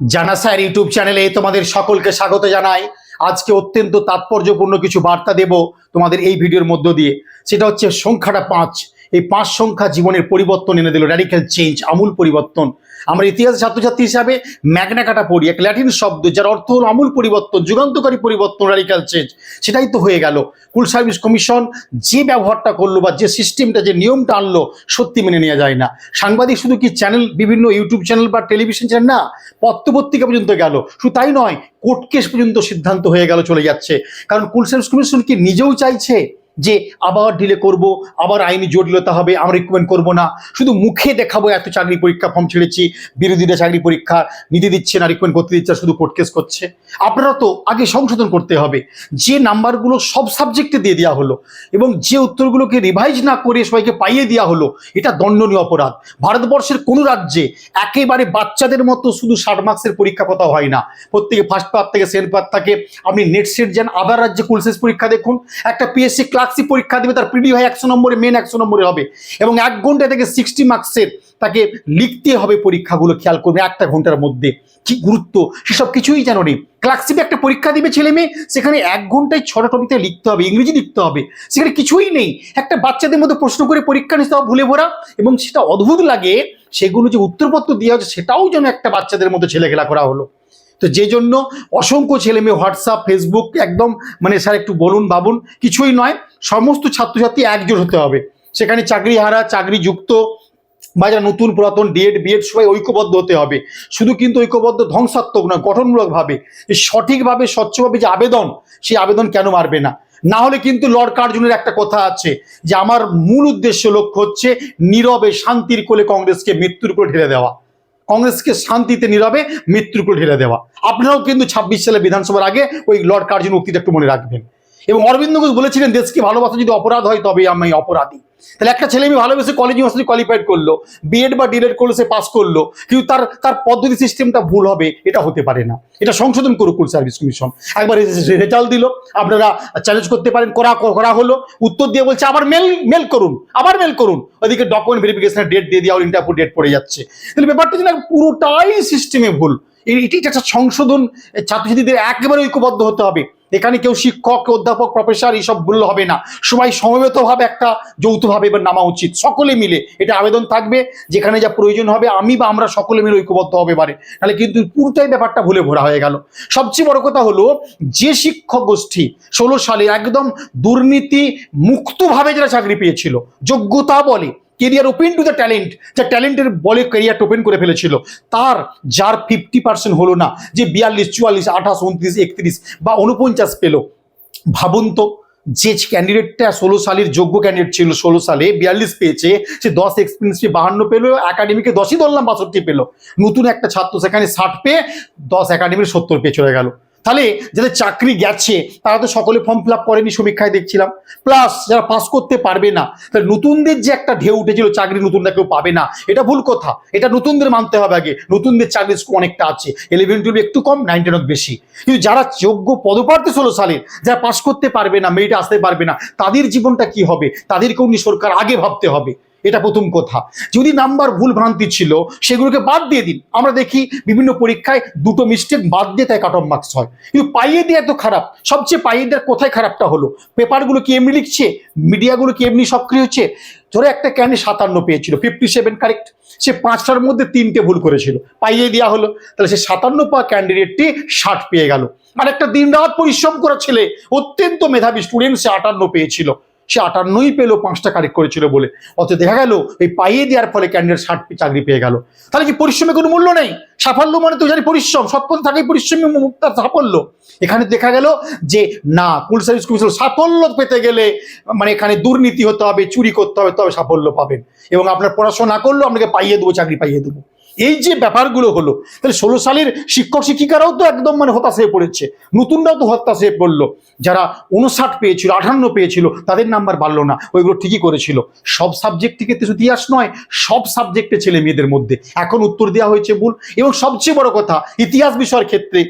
জানা sir YouTube চ্যানেলে তোমাদের সকলকে স্বাগত জানাই। আজকে অত্যন্ত তাৎপর্যপূর্ণ কিছু বার্তা দেব তোমাদের এই ভিডিওর মধ্য দিয়ে। সেটা হচ্ছে সংখ্যাটা পাঁচ। এই পাঁচ সংখ্যা জীবনের পরিবর্তন এনে দিল র্যাডিক্যাল চেঞ্জ আমূল পরিবর্তন। আমরা ইতিহাস ছাত্রছাত্রী হিসাবে ম্যাগনা কাটা পড়ি, এক ল্যাটিন শব্দ যার অর্থ হলো আমূল পরিবর্তন, যুগান্তকারী পরিবর্তন র্যাডিক্যাল চেঞ্জ সেটাই তো হয়ে গেল। কুল সার্ভিস কমিশন যে ব্যবহারটা করল বা যে সিস্টেমটা যে নিয়মটা আনলো, সত্যি মেনে নেওয়া যায় না। সাংবাদিক শুধু কি চ্যানেল বিভিন্ন ইউটিউব চ্যানেল বা টেলিভিশন চ্যানেল না, পত্রপত্রিকা পর্যন্ত গেল। শুধু তাই নয় কোর্ট কেস পর্যন্ত সিদ্ধান্ত হয়ে গেল, চলে যাচ্ছে। কারণ কুল সার্ভিস কমিশন কি নিজেও চাইছে? যে আবার ডিলে করব, আবার আইনি জটিলতা হবে আমরা রিকমেন্ড করব না। শুধু মুখে দেখাবো এত চাকরি পরীক্ষা ফর্ম ছেড়েছি, বিরোধীরা চাকরি পরীক্ষা, নিতে দিচ্ছে না রিকমেন্ড করতে দিচ্ছে শুধু কোর্ট কেস করছে। আপনারা তো আগে সংশোধন করতে হবে। যে নাম্বারগুলো সব সাবজেক্টে দিয়ে দেওয়া হলো এবং যে উত্তরগুলোকে রিভাইজ না করে সবাইকে পাইয়ে দেওয়া হলো, এটা দণ্ডনীয় অপরাধ। ভারতবর্ষের কোনো রাজ্যে একেবারে বাচ্চাদের মতো শুধু ষাট মার্কসের পরীক্ষা কথা হয় না। প্রত্যেকে ফার্স্ট পার্ট থেকে সেকেন্ড পার্ট থাকে। আপনি নেট সেট যান আদার রাজ্যে কুলসেস পরীক্ষা দেখুন। একটা পিএসসি ক্লাসি পরীক্ষা দেবে, তার প্রিডি হয় একশো নম্বরে মেন একশো নম্বরে হবে। এবং এক ঘণ্টা থেকে সিক্সটি মার্কসের তাকে লিখতে হবে পরীক্ষাগুলো, খেয়াল করবে একটা ঘণ্টার মধ্যে। কি গুরুত্ব? সেসব কিছুই যেন নেই। ক্লাসিপে একটা পরীক্ষা দিবে ছেলে মেয়ে, সেখানে এক ঘন্টায় ছটা টপিতে লিখতে হবে, ইংরেজি লিখতে হবে। সেখানে কিছুই নেই। একটা বাচ্চাদের মধ্যে প্রশ্ন করে পরীক্ষা নিতে ভুলে ভরা, এবং সেটা অদ্ভুত লাগে, সেগুলো যে উত্তরপত্র দেওয়া হচ্ছে সেটাও যেন একটা বাচ্চাদের মধ্যে ছেলেখেলা করা হলো। তো যে জন্য অসংখ্য ছেলে মেয়ে হোয়াটসঅ্যাপ ফেসবুক একদম মানে স্যার একটু বলুন, ভাবুন, কিছুই নয়। সমস্ত ছাত্রছাত্রী একজোট হতে হবে। সেখানে চাকরি হারা চাকরি যুক্ত বা যারা নতুন পুরাতন ডিএড, বিএড সবাই ঐক্যবদ্ধ হতে হবে। শুধু কিন্তু ঐক্যবদ্ধ ধ্বংসাত্মক নয়, গঠনমূলকভাবে। সঠিকভাবে, স্বচ্ছভাবে যে আবেদন, সেই আবেদন কেন মারবে না? না হলে কিন্তু লর্ড কার্জুনের একটা কথা আছে যে, আমার মূল উদ্দেশ্য লক্ষ্য হচ্ছে নীরবে, শান্তির কোলে কংগ্রেসকে মৃত্যুর কোলে ঢেলে দেওয়া। কংগ্রেসকে শান্তিতে, নীরবে মৃত্যুর কোলে ঢেলে দেওয়া। আপনারাও কিন্তু ছাব্বিশ সালে বিধানসভার আগে ওই লর্ড কার্জন উক্তিটা একটু মনে রাখবেন। এবং অরবিন্দ ঘোষ বলেছিলেন, দেশকে ভালোবাসা, যদি অপরাধ হয় তবে আমি অপরাধী। তাহলে একটা ছেলে মেয়ে ভালোবেসে কলেজ ইউনিভার্সিটি কোয়ালিফাইড করল বিএড বা ডিএড করল, সে পাস করল, কিন্তু তার তার পদ্ধতি সিস্টেমটা ভুল হবে, এটা হতে পারে না। এটা সংশোধন করুক কুল সার্ভিস কমিশন একবার রেজাল্ট দিল, আপনারা চ্যালেঞ্জ করতে পারেন, করা করা হলো, উত্তর দিয়ে বলছে, আবার মেল মেল করুন, আবার মেল করুন। ওদিকে ডকুমেন্ট ভেরিফিকেশনের ডেট দিয়ে দেওয়া ইন্টারভিউ ডেট পড়ে যাচ্ছে। তাহলে ব্যাপারটা যেন পুরোটাই সিস্টেমে ভুল। এটি একটা সংশোধন, ছাত্রছাত্রীদের একেবারে ঐক্যবদ্ধ হতে হবে। এখানে কেউ শিক্ষক অধ্যাপক প্রফেসর এইসব বললে হবে না। সবাই সমবেতভাবে একটা যৌথভাবে এবার নামা উচিত। সকলে মিলে এটা আবেদন থাকবে, যেখানে যা প্রয়োজন হবে আমি বা আমরা সকলে মিলে ঐক্যবদ্ধ হবে পারে তাহলে কিন্তু পুরোটাই ব্যাপারটা ভুলে ভরা হয়ে গেল। সবচেয়ে বড় কথা হলো, যে শিক্ষক গোষ্ঠী ষোলো সালে একদম দুর্নীতি মুক্তভাবে যারা চাকরি পেয়েছিল, যোগ্যতা বলে career open to the talent যা ট্যালেন্টের বলে কেরিয়ার ওপেন করে ফেলেছিল। তার, যার ফিফটি পার্সেন্ট হলো না, যে বিয়াল্লিশ, চুয়াল্লিশ, আঠাশ, উনত্রিশ, একত্রিশ বা উনপঞ্চাশ পেল। ভাবুন তো, যে ক্যান্ডিডেটটা ষোলো সালের যোগ্য ক্যান্ডিডেট ছিল ষোলো সালে, বিয়াল্লিশ পেয়েছে, সে দশ এক্সপিরিয়েন্স পেয়ে বাহান্ন পেল একাডেমিকে দশই ধরলাম বাষট্টি পেল। নতুন একটা ছাত্র সেখানে ষাট পেয়ে দশ একাডেমির সত্তর পেয়ে চলে গেল। তাহলে যাদের চাকরি গেছে, তারা তো সকলে ফর্ম ফিল করেনি সমীক্ষায় দেখছিলাম। প্লাস যারা পাস করতে পারবে না, তাহলে নতুনদের যে একটা ঢেউ উঠেছিল, চাকরি নতুনরা কেউ পাবে না। এটা ভুল কথা। এটা নতুনদের মানতে হবে আগে। নতুনদের স্কোর অনেকটা আছে। ইলেভেন টুয়েলভ একটু কম নাইন টেন বেশি। কিন্তু যারা যোগ্য পদপ্রার্থী ষোলো সালের, যারা পাস করতে পারবে না, মেয়েটা আসতে পারবে না, তাদের জীবনটা কি হবে? তাদেরকেও নিয়ে সরকার আগে ভাবতে হবে। এটা প্রথম কথা। যদি নাম্বার ভুল ভ্রান্তি ছিল, সেগুলোকে বাদ দিয়ে দিন। আমরা দেখি বিভিন্ন পরীক্ষায় দুটো মিস্টেক বাদ দিয়ে তাই কাট অফ মার্কস হয়। কিন্তু পাইয়ে দেওয়া এত খারাপ। সবচেয়ে পাইয়ে দেওয়ার কোথায় খারাপটা হলো? পেপারগুলো কি এমনি লিখছে? মিডিয়াগুলো কি এমনি সক্রিয় হচ্ছে? ধরো একটা ক্যান্ডি সাতান্ন পেয়েছিল ফিফটি সেভেন কারেক্ট সে পাঁচটার মধ্যে তিনটে ভুল করেছিল, পাইয়ে দেওয়া হলো। তাহলে সে সাতান্ন পা ক্যান্ডিডেটটি ষাট পেয়ে গেল। আর একটা দিন রাত পরিশ্রম করা ছেলে, অত্যন্ত মেধাবী স্টুডেন্ট সে আটান্ন পেয়েছিল। সে আটান্নই পেল, পাঁচটা কারেক্ট করেছিল বলে। অত দেখা গেল, এই পাইয়ে দেওয়ার ফলে ক্যান্ডিডেট ষাট চাকরি পেয়ে গেল। তাহলে কি পরিশ্রমের কোনো মূল্য নেই? সাফল্য মানে তো জানি পরিশ্রম। সৎপথে থাকাই পরিশ্রমী মুক্তার সাফল্য। এখানে দেখা গেল যে, না কুল সার্ভিস কমিশন সাফল্য পেতে গেলে মানে এখানে দুর্নীতি হতে হবে, চুরি করতে হবে, তবে সাফল্য পাবেন। এবং আপনার পড়াশোনা করলেও আপনাকে পাইয়ে দেবো, চাকরি পাইয়ে দেবো। এই যে ব্যাপারগুলো হলো, তাহলে ষোলো সালের শিক্ষক শিক্ষিকারাও তো একদম মানে হতাশ হয়ে পড়েছে, নতুনরাও তো হতাশ হয়ে পড়ল। যারা উনষাট পেয়েছিল, আঠান্ন পেয়েছিল, তাদের নাম্বার বাড়লো না, ওইগুলো ঠিকই করেছিল। সব সাবজেক্ট থেকে তো ইতিহাস নয়, সব সাবজেক্টে ছেলে মেয়েদের মধ্যে। এখন উত্তর দেওয়া হয়েছে ভুল, এবং সবচেয়ে বড় কথা, ইতিহাস বিষয়ের ক্ষেত্রে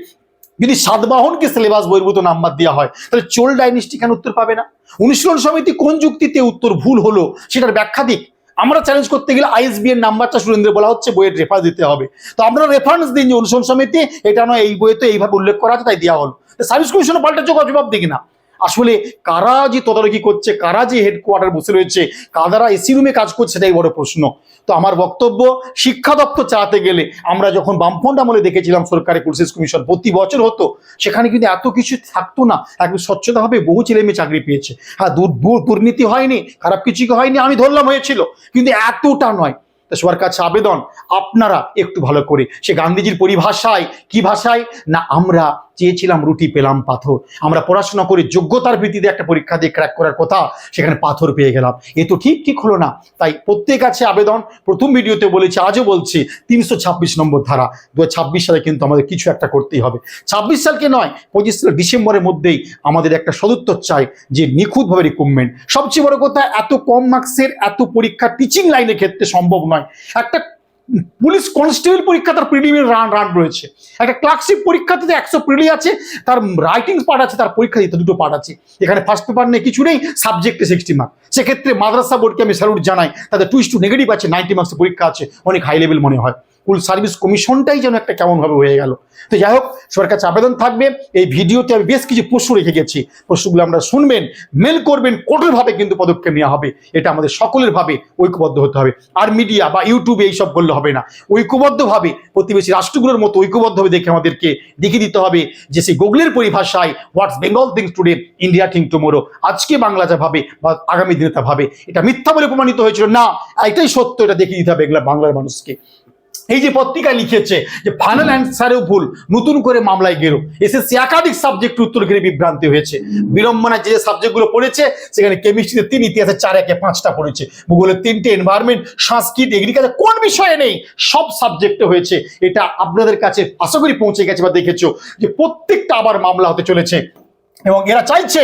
যদি সাতবাহনকে সিলেবাস বহির্ভূত নাম্বার দেওয়া হয়, তাহলে চোল ডাইনিস্টি কেন উত্তর পাবে না? অনুশীলন সমিতি কোন যুক্তিতে উত্তর ভুল হলো, সেটার ব্যাখ্যা দিক। আমরা চ্যালেঞ্জ করতে গেলে আইএসবি এর নাম্বারটা সুরেন্দ্র বলা হচ্ছে, বইয়ের রেফারেন্স দিতে হবে। তো আপনারা রেফারেন্স দিন যে অনুসরণ সমিতি, এটা নয়, এই বইতে এইভাবে উল্লেখ করা আছে, তাই দেওয়া হলো। সার্ভিস কমিশনও পাল্টা জবাব দিক না আসলে কারা যে তদারকি করছে, কারা যে হেডকোয়ার্টার বসে রয়েছে কাদারা এসি রুমে কাজ করছে, সেটাই বড় প্রশ্ন। তো আমার বক্তব্য, শিক্ষা দপ্তর চালাতে গেলে আমরা যখন বামফ্রন্ট আমলে দেখেছিলাম সরকারি কোর্সেস কমিশন প্রতি বছর হতো, সেখানে কিন্তু এত কিছু থাকতো না। একদম স্বচ্ছতাভাবে বহু ছেলে মেয়ে চাকরি পেয়েছে। হ্যাঁ দূর- দূর- দুর্নীতি হয়নি, খারাপ কিছু হয়নি, আমি ধরলাম হয়েছিল, কিন্তু এতটা নয়। তো সবার কাছে আবেদন, আপনারা একটু ভালো করে, সে গান্ধীজির পরিভাষায়, কি ভাষায়? না, আমরা চেয়েছিলাম রুটি, পেলাম পাথর। আমরা পড়াশোনা করে যোগ্যতার ভিত্তিতে একটা পরীক্ষা দিয়ে ক্র্যাক করার কথা, সেখানে পাথর পেয়ে গেলাম। এ তো ঠিক ঠিক হলো না। তাই প্রত্যেক আছে আবেদন। প্রথম ভিডিওতে বলেছি, আজও বলছি, তিনশো ছাব্বিশ নম্বর ধারা। দু সালে কিন্তু আমাদের কিছু একটা করতেই হবে। ছাব্বিশ সালকে নয়, পঁচিশ সালের ডিসেম্বরের মধ্যেই আমাদের একটা সদুত্তর চাই, যে নিখুঁতভাবে রিক্রুটমেন্ট সবচেয়ে বড় কথা, এত কম মার্কসের এত পরীক্ষা টিচিং লাইনের ক্ষেত্রে সম্ভব নয়। একটা পুলিশ কনস্টেবল পরীক্ষা, তার প্রিলিমিনারি রান রান রয়েছে। একটা ক্লার্কশিপ পরীক্ষাতে একশো প্রিলি আছে, তার রাইটিং পার্ট আছে, তার পরীক্ষা দিতে দুটো পার্ট আছে। এখানে ফার্স্ট পেপার নেই কিছু নেই সাবজেক্টে সিক্সটি মার্ক সেক্ষেত্রে মাদ্রাসা বোর্ডকে আমি স্যালুট জানাই, তাদের টু নেগেটিভ আছে নাইনটি মার্কসের পরীক্ষা আছে, অনেক হাই লেভেল মনে হয়। ফুল সার্ভিস কমিশনটাই যেন একটা কেমনভাবে হয়ে গেল। তো যাই হোক, সবার কাছে আবেদন থাকবে। এই ভিডিওতে আমি বেশ কিছু প্রশ্ন রেখে গেছি। প্রশ্নগুলো আমরা শুনবেন মেল করবেন, কঠোরভাবে কিন্তু পদক্ষেপ নেওয়া হবে। এটা আমাদের সকলের ভাবে ঐক্যবদ্ধ হতে হবে। আর মিডিয়া বা ইউটিউবে এইসব করলে হবে না। ঐক্যবদ্ধভাবে প্রতিবেশী রাষ্ট্রগুলোর মতো ঐক্যবদ্ধভাবে দেখে আমাদেরকে দেখিয়ে দিতে হবে যে সেই গুগলের পরিভাষায় what's Bengal thinks today India think tomorrow আজকে বাংলা যা ভাবে বা আগামী দিনে তা ভাবে। এটা মিথ্যা বলে প্রমাণিত হয়েছিল। না, এটাই সত্য, এটা দেখিয়ে দিতে হবে এগুলো বাংলার মানুষকে। এই যে পত্রিকা লিখেছে যে ফাইনাল অ্যান্সারেও ভুল, নতুন করে মামলায় গেল এসএসসি একাধিক সাবজেক্ট উত্তর ঘিরে বিভ্রান্তি হয়েছে। বিড়ম্বনা যে সাবজেক্টগুলো পড়েছে, সেখানে কেমিস্ট্রিতে তিন, ইতিহাসে চার, একে পাঁচটা পড়েছে। ভূগোলের তিনটে এনভায়রনমেন্ট সংস্কৃত এগ্রিকালচার কোন বিষয়ে নেই, সব সাবজেক্টে হয়েছে। এটা আপনাদের কাছে আশা করি পৌঁছে গেছে বা দেখেছ যে প্রত্যেকটা আবার মামলা হতে চলেছে। এবং এরা চাইছে,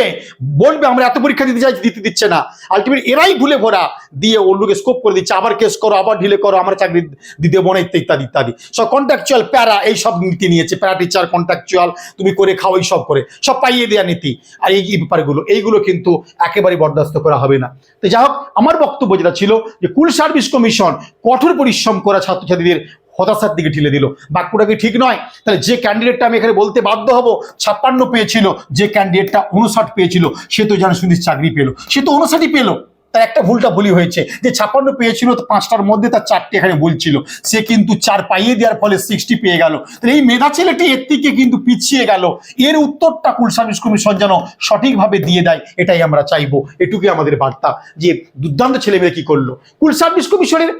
বলবে আমরা এত পরীক্ষা দিতে চাইছি দিতে দিচ্ছে না। আলটিমেট এরাই ভুলে ভরা দিয়ে অন্যকে স্কোপ করে দিচ্ছে, আবার কেস করো, আবার ঢিলে করো, আমরা চাকরি দিতে মনে ইত্যাদি ইত্যাদি। সব কন্ট্রাকচুয়াল প্যারা এই সব নীতি নিয়েছে, প্যারা টিচার কন্ট্রাকচুয়াল তুমি করে খাও এই সব করে, সব পাইয়ে দেওয়া নীতি। আর এই ব্যাপারগুলো, এইগুলো কিন্তু একেবারে বরদাস্ত করা হবে না। তো যাই হোক, আমার বক্তব্য যেটা ছিল যে কুল সার্ভিস কমিশন কঠোর পরিশ্রম করা ছাত্রছাত্রীদের হতাশার দিকে ঠেলে দিল। বাক্যটা কি ঠিক নয়? তাহলে যে ক্যান্ডিডেটটা আমি এখানে বলতে বাধ্য হব, ছাপ্পান্ন পেয়েছিল, যে ক্যান্ডিডেটটা উনষাট পেয়েছিল, সে তো যেন শুনিস চাকরি পেল। সে তো উনষাটই পেল। তার একটা ভুলটা ভুলই হয়েছে, যে ছাপ্পান্ন পেয়েছিল তো পাঁচটার মধ্যে তার চারটে এখানে ভুল ছিল। সে কিন্তু চার পাইয়ে দেওয়ার ফলে সিক্সটি পেয়ে গেল। তাহলে এই মেধা ছেলেটি এর থেকে কিন্তু পিছিয়ে গেল। এর উত্তরটা কুল সার্ভিস কমিশন যেন সঠিকভাবে দিয়ে দেয়, এটাই আমরা চাইব। এটুকুই আমাদের বার্তা, যে দুর্দান্ত ছেলেমেয়ে কি করল? কুল সার্ভিস কমিশনের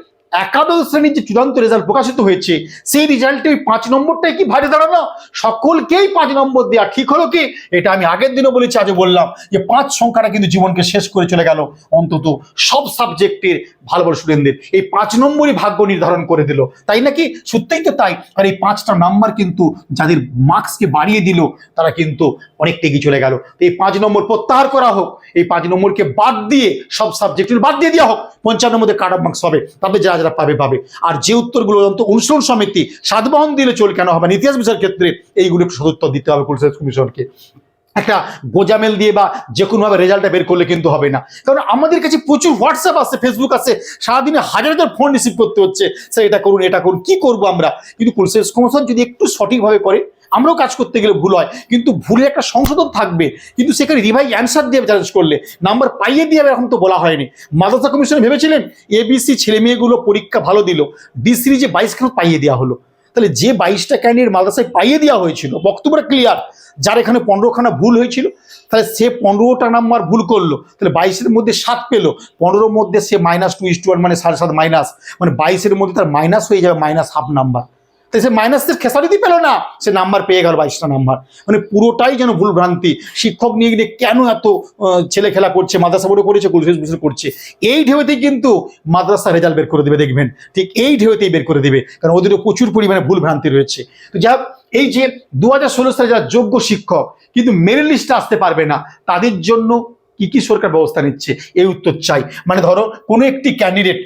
একাদশ শ্রেণির যে চূড়ান্ত রেজাল্ট প্রকাশিত হয়েছে, সেই রেজাল্টে ওই পাঁচ নম্বরটাই কি ভারে দাঁড়ানো? সকলকেই পাঁচ নম্বর দেওয়া ঠিক হলো কি? এটা আমি আগের দিনও বলেছি, আজও বললাম যে পাঁচ সংখ্যাটা কিন্তু জীবনকে শেষ করে চলে গেল অন্তত সব সাবজেক্টের ভালো ভালো স্টুডেন্টদের এই পাঁচ নম্বরই ভাগ্য নির্ধারণ করে দিল। তাই নাকি? সত্যিই তো তাই। আর এই পাঁচটা নাম্বার কিন্তু যাদের মার্কসকে বাড়িয়ে দিল, তারা কিন্তু অনেকটা এগিয়ে চলে গেল। এই পাঁচ নম্বর প্রত্যাহার করা হোক, এই পাঁচ নম্বরকে বাদ দিয়ে সব সাবজেক্টের বাদ দিয়ে দেওয়া হোক পঞ্চান্ন মধ্যে কাট অফ মার্কস হবে। তবে যারা যারা পাবে পাবে। আর যে উত্তরগুলো অনুসরণ সমিতি সাতবাহন দিলে চল কেন হবে ইতিহাস বিষয়ের ক্ষেত্রে এইগুলো সদুত্তর দিতে হবে পুলিশ কমিশনকে একটা গোজামেল দিয়ে বা যে কোনোভাবে রেজাল্টটা বের করলে কিন্তু হবে না। কারণ আমাদের কাছে প্রচুর হোয়াটসঅ্যাপ আছে ফেসবুক আছে, সারাদিনে হাজার হাজার ফোন রিসিভ করতে হচ্ছে। স্যার, এটা করুন এটা করুন, কি করব আমরা? কিন্তু পুলিশ কমিশন যদি একটু সঠিকভাবে করে আমরাও কাজ করতে গেলে ভুল হয়। কিন্তু ভুলে একটা সংশোধন থাকবে। কিন্তু সেখানে রিভাই অ্যান্সার দিয়ে চ্যালেঞ্জ করলে নাম্বার পাইয়ে দিয়ে এখন তো বলা হয়নি। মাদ্রাসা কমিশনে ভেবেছিলেন এবিসি ছেলে মেয়েগুলো পরীক্ষা ভালো দিল ডি সিরিজে বাইশ খান পাইয়ে দেওয়া হলো। তাহলে যে বাইশটা ক্যান্ডিডেট মাদ্রাসায় পাইয়ে দেওয়া হয়েছিল, বক্তব্যটা ক্লিয়ার যার এখানে পনেরোখানা ভুল হয়েছিল, তাহলে সে পনেরোটা নাম্বার ভুল করল। তাহলে বাইশের মধ্যে সাত পেল, পনেরোর মধ্যে সে মাইনাস টু ইস টু মানে সাড়ে সাত মাইনাস মানে বাইশের মধ্যে তার মাইনাস হয়ে যাবে মাইনাস হাফ নাম্বার তাই সে মাইনাসের খেসারিতে পেল না। সে নাম্বার পেয়ে গেল বাইশটা নাম্বার মানে পুরোটাই যেন ভুল ভ্রান্তি শিক্ষক নিয়ে গিয়ে কেন এত ছেলে খেলা করছে, মাদ্রাসা বোর্ডে করেছে বিশেষ করছে? এই ঢেউতেই কিন্তু মাদ্রাসা রেজাল্ট বের করে দেবে, দেখবেন। ঠিক এই ঢেউতেই বের করে দেবে। কারণ ওদেরও প্রচুর পরিমাণে ভুল ভ্রান্তি রয়েছে। তো যা এই যে দু হাজার ষোলো সালে যারা যোগ্য শিক্ষক, কিন্তু মেরিট লিস্টে আসতে পারবে না, তাদের জন্য কি কি সরকার ব্যবস্থা নিচ্ছে? এই উত্তর চাই। মানে ধরো, কোনো একটি ক্যান্ডিডেট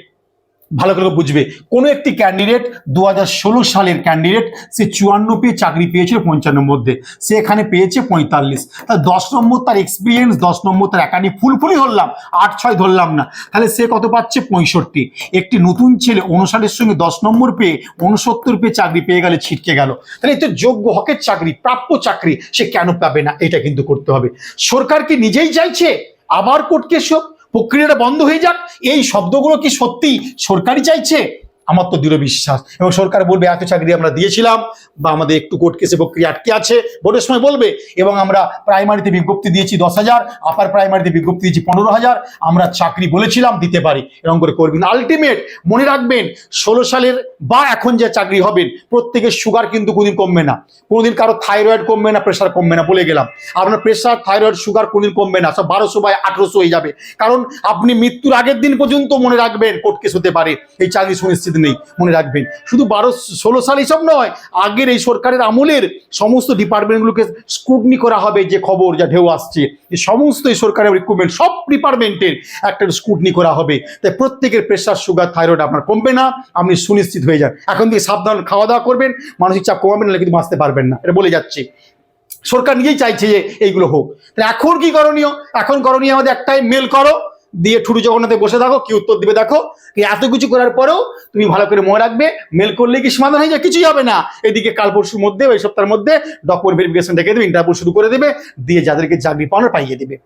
ভালো করে বুঝবে। কোনো একটি ক্যান্ডিডেট দু হাজার ষোলো সালের ক্যান্ডিডেট সে চুয়ান্ন পেয়ে চাকরি পেয়েছিল পঞ্চান্ন মধ্যে। সে এখানে পেয়েছে পঁয়তাল্লিশ। তাহলে দশ নম্বর তার এক্সপিরিয়েন্স দশ নম্বর তার একাডেমি ফুলফুলি ধরলাম, আট, ছয় ধরলাম না। তাহলে সে কত পাচ্ছে? পঁয়ষট্টি। একটি নতুন ছেলে অনুসারের সঙ্গে দশ নম্বর পেয়ে উনসত্তর পেয়ে চাকরি পেয়ে গেলে ছিটকে গেল। তাহলে এতে যোগ্য হকের চাকরি, প্রাপ্য চাকরি, সে কেন পাবে না? এটা কিন্তু করতে হবে। সরকার কি নিজেই চাইছে? আবার কোর্ট কেস হোক প্রক্রিয়াটা বন্ধ হয়ে যাক। এই শব্দগুলো কি সত্যি সরকারই চাইছে? আমার তো দৃঢ় বিশ্বাস। এবং সরকার বলবে, এত চাকরি আমরা দিয়েছিলাম বা আমাদের একটু কোর্ট কেসে প্রক্রিয়া আটকে আছে। ভোটের সময় বলবে, এবং আমরা প্রাইমারিতে বিজ্ঞপ্তি দিয়েছি দশ হাজার আপার প্রাইমারিতে বিজ্ঞপ্তি দিয়েছি পনেরো হাজার, আমরা চাকরি বলেছিলাম, দিতে পারি। এরকম করে করবেন। আলটিমেট মনে রাখবেন, ষোলো সালের বা এখন যে চাকরি হবেন, প্রত্যেকের সুগার কিন্তু কোনদিন কমবে না। কোনোদিন কারও থাইরয়েড কমবে না প্রেশার কমবে না, বলে গেলাম। আপনার প্রেশার থাইরয়েড সুগার কোনদিন কমবে না, সব বারোশো বাই আঠারোশো হয়ে যাবে। কারণ আপনি মৃত্যুর আগের দিন পর্যন্ত মনে রাখবেন কোর্ট কেস হতে পারে। এই চাকরি সুনিশ্চিত নেই, মনে রাখবেন। শুধু বারো, ষোলো সাল এইসব নয়, আগের এই সরকারের আমলের সমস্ত ডিপার্টমেন্টগুলোকে স্ক্রুটনি করা হবে, যে খবর, যা ঢেউ আসছে। এই সমস্ত এই সরকারের রিক্রুটমেন্ট সব ডিপার্টমেন্টের একটা স্ক্রুটনি করা হবে। তাই প্রত্যেকের প্রেশার সুগার থাইরয়েড আপনার কমবে না, আপনি সুনিশ্চিত হয়ে যান। এখন থেকে সাবধান খাওয়া দাওয়া করবেন, মানসিক চাপ কমাবেন না কিন্তু বাঁচতে পারবেন না। এটা বলে যাচ্ছি। সরকার নিজেই চাইছে যে এইগুলো হোক। তাহলে এখন কি করণীয়? এখন করণীয় আমাদের একটাই মেল করো। দিয়ে ঠুটু জগন্নাথে বসে থাকো, কি উত্তর দিবে দেখো? এত কিছু করার পরেও তুমি ভালো করে মনে রাখবে মেল করলে কি সমাধান হয়ে যায়? কিছুই হবে না। এদিকে কাল পরশুর মধ্যে ওই সপ্তাহের মধ্যে ডকুমেন্ট ভেরিফিকেশন রেখে দেবে ইন্টারভিউ শুরু করে দেবে, দিয়ে যাদেরকে চাকরি পাওয়ার পাইয়ে দেবে।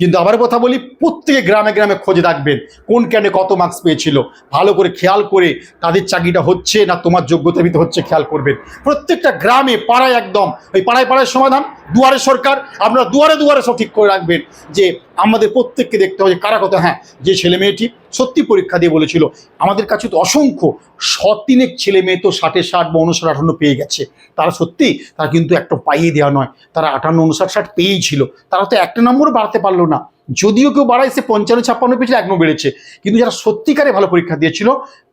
কিন্তু আবার কথা বলি, প্রত্যেকে গ্রামে গ্রামে খোঁজে রাখবেন, কোন ক্যানে কত মার্কস পেয়েছিল। ভালো করে খেয়াল করে তাদের চাকরিটা হচ্ছে না তোমার যোগ্যতা ভিত্তি হচ্ছে খেয়াল করবেন। প্রত্যেকটা গ্রামে, পাড়ায় একদম, ওই পাড়ায় পাড়ায় সমাধান, দুয়ারে সরকার, আপনারা দুয়ারে দুয়ারে সব ঠিক করে রাখবেন যে আমাদের প্রত্যেককে দেখতে হবে কারা কথা হ্যাঁ যে ছেলে মেয়েটি সত্যি পরীক্ষা দিয়ে বলেছিল। আমাদের কাছে তো অসংখ্য শতিনেক ছেলে মেয়ে তো ষাটে ষাট বা উনষাট আঠান্ন পেয়ে গেছে। তারা সত্যি, তারা কিন্তু একটা পাইয়ে দেওয়া নয়। তারা আঠান্ন উনষাট ষাট পেয়েই ছিল। তারা তো একটা নম্বরও বাড়তে পারল না। যদিও কেউ বাড়ায়, সে পঞ্চান্ন, ছাপ্পান্ন পেয়েছিল, এক নম্বর বেড়েছে। কিন্তু যারা সত্যিকারে ভালো পরীক্ষা দিয়েছিল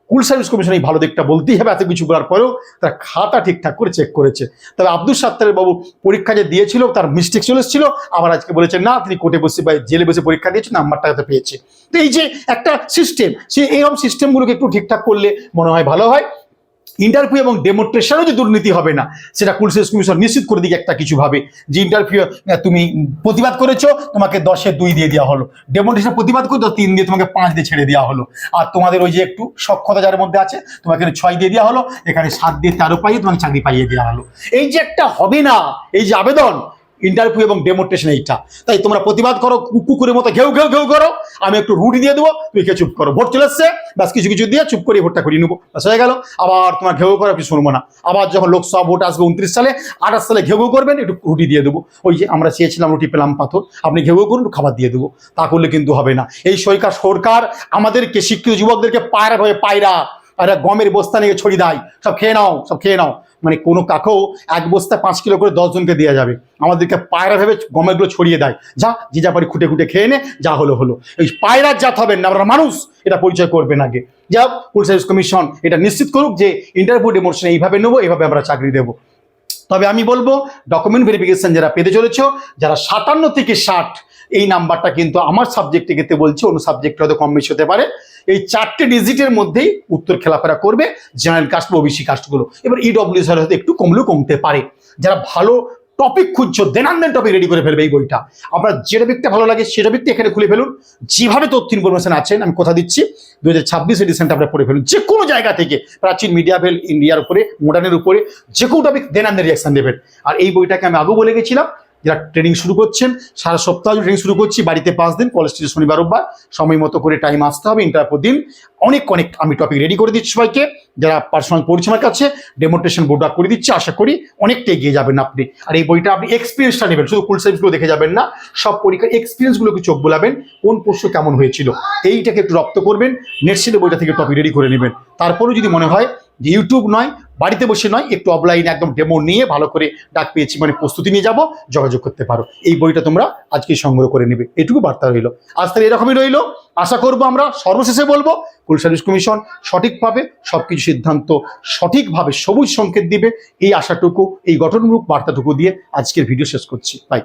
স্কুল সার্ভিস কমিশন এই ভালো দিকটা বলতেই হবে, এত কিছু বলার পরেও তারা খাতা ঠিকঠাক করে চেক করেছে। তবে আব্দুল সাত্তারের বাবু পরীক্ষা যে দিয়েছিল, তার মিস্টেক চলে এসেছিল, আবার আজকে বলেছে না, তিনি কোর্টে বসে বা জেলে বসে পরীক্ষা দিয়েছে নাম্বারটা হয়তো পেয়েছে। তো এই যে একটা সিস্টেম সে এইরকম সিস্টেমগুলোকে একটু ঠিকঠাক করলে মনে হয় ভালো হয়। ইন্টারভিউ এবং ডেমোট্রেশনও যে দুর্নীতি হবে না, সেটা কুলসেস কমিশন নিশ্চিত করে দিকে একটা কিছুভাবে যে ইন্টারভিউ তুমি প্রতিবাদ করেছ, তোমাকে দশে দুই দিয়ে দেওয়া হলো। ডেমোট্রেশন প্রতিবাদ করে তিন দিয়ে তোমাকে পাঁচ দিয়ে ছেড়ে দেওয়া হলো। আর তোমাদের ওই যে একটু সক্ষতা যার মধ্যে আছে, তোমাকে ছয় দিয়ে দেওয়া হলো, এখানে সাত দিয়ে তেরো পাইয়ে তোমাকে চাকরি পাইয়ে দেওয়া হলো। এই যে একটা হবে না, এই যে আবেদন ইন্টারভিউ এবং ডেমোট্রেশন এইটা। তাই তোমরা প্রতিবাদ করো কুকুরের মতো ঘেউ ঘেউ ঘেউ করো। আমি একটু রুটি দিয়ে দেবো তুই কে চুপ করো। ভোট চলে এসছে, ব্যাস কিছু কিছু দিয়ে চুপ করে ভোটটা করিয়ে নেব। ব্যাস হয়ে গেল। আবার তোমার ঘেউ করে আপনি শুনব না। আবার যখন লোকসভা ভোট আসবে উনত্রিশ সালে, আঠাশ সালে ঘেউ করবেন, একটু রুটি দিয়ে দেবো। ওই যে আমরা চেয়েছিলাম রুটি, পেলাম পাথর। আপনি ঘেউ ঘেউ করুন, একটু খাবার দিয়ে দেবো। তা করলে কিন্তু হবে না। এই সরকার সরকার আমাদেরকে শিক্ষিত যুবকদেরকে পায়রা ভাবে পায়রা আর গমের বস্তা নিয়ে ছড়িয়ে দেয়। সব খেয়ে নাও, সব খেয়ে নাও। মানে কোনো কাকেও এক বস্তা পাঁচ কিলো করে দশজনকে দেওয়া যাবে। আমাদেরকে পায়রা ভেবে গমেরগুলো ছড়িয়ে দেয়। যা যে যা পারি খুঁটে খুঁটে খেয়ে নে, যা হলো হলো। এই পায়রার জাত হবেন না, আমরা মানুষ, এটা পরিচয় করবেন আগে। যা পুলিশ সার্ভিস কমিশন এটা নিশ্চিত করুক যে ইন্টারভিউ ডেমোশন এইভাবে নেব, এইভাবে আমরা চাকরি দেবো। তবে আমি বলব ডকুমেন্ট ভেরিফিকেশন যারা পেতে চলেছ, যারা সাতান্ন থেকে ষাট এই নাম্বারটা কিন্তু আমার সাবজেক্টে ক্ষেত্রে বলছি, অন্য সাবজেক্টে হয়তো কম বেশি হতে পারে। এই চারটে ডিজিটের মধ্যেই উত্তর খেলাফেরা করবে জেনারেল কাস্ট বা ওবিসি কাস্টগুলো এবার ইডব্লিউএস হয়তো একটু কমলেও কমতে পারে। যারা ভালো টপিক খুঁজছো দেন দেন টপিক রেডি করে ফেলবে এই বইটা। আপনার যে টপিকটা ভালো লাগে সে টপিকটা এখানে খুলে ফেলুন। যেভাবে তথ্য ইনফরমেশন আছেন, আমি কথা দিচ্ছি। দু হাজার ছাব্বিশ এডিশনটা আপনারা পড়ে ফেলুন। যে কোনো জায়গা থেকে, প্রাচীন মিডিয়া ভেল ইন্ডিয়ার উপরে মডার্নের উপরে, যে কোনো টপিক দেন দেন রিয়াকশন দেবেন আর এই বইটাকে আমি আগেও বলে গেছিলাম যারা ট্রেনিং শুরু করছেন, সারা সপ্তাহ ট্রেনিং শুরু করছি, বাড়িতে পাঁচ দিন কলেজ থেকে শনিবার, রোববার, সময় মতো করে টাইম আসতে হবে ইন্টারপর দিন। অনেক অনেক আমি টপিক রেডি করে দিচ্ছি সবাইকে। যারা পার্সোনাল পড়ছে আমার কাছে ডেমোট্রেশন বোর্ড করে দিচ্ছি, আশা করি অনেকটা এগিয়ে যাবেন আপনি। আর এই বইটা আপনি এক্সপিরিয়েন্সটা নেবেন, শুধু ফুল সাইজগুলো দেখে যাবেন না, সব পরীক্ষার এক্সপিরিয়েন্সগুলোকে চোখ বোলাবেন, কোন প্রশ্ন কেমন হয়েছিল, এইটাকে একটু রপ্ত করবেন নেটসিলে বইটা থেকে টপিক রেডি করে নেবেন। তারপরেও যদি মনে হয় যে ইউটিউব নয় বাড়িতে বসে নয়, একটু অফলাইনে একদম ডেমো নিয়ে ভালো করে ডাক পেয়েছি মানে প্রস্তুতি নিয়ে যাব, যোগাযোগ করতে পারো। এই বইটা তোমরা আজকে সংগ্রহ করে নেবে। এটুকু বার্তা রইল। আজ তাহলে এরকমই রইল। আশা করব আমরা সর্বশেষে বলব, কুল সার্ভিস কমিশন সঠিকভাবে সবকিছু সিদ্ধান্ত সঠিকভাবে সবুজ সংকেত দিবে। এই আশাটুকু, এই গঠনমূলক বার্তাটুকু দিয়ে আজকের ভিডিও শেষ করছি। বাই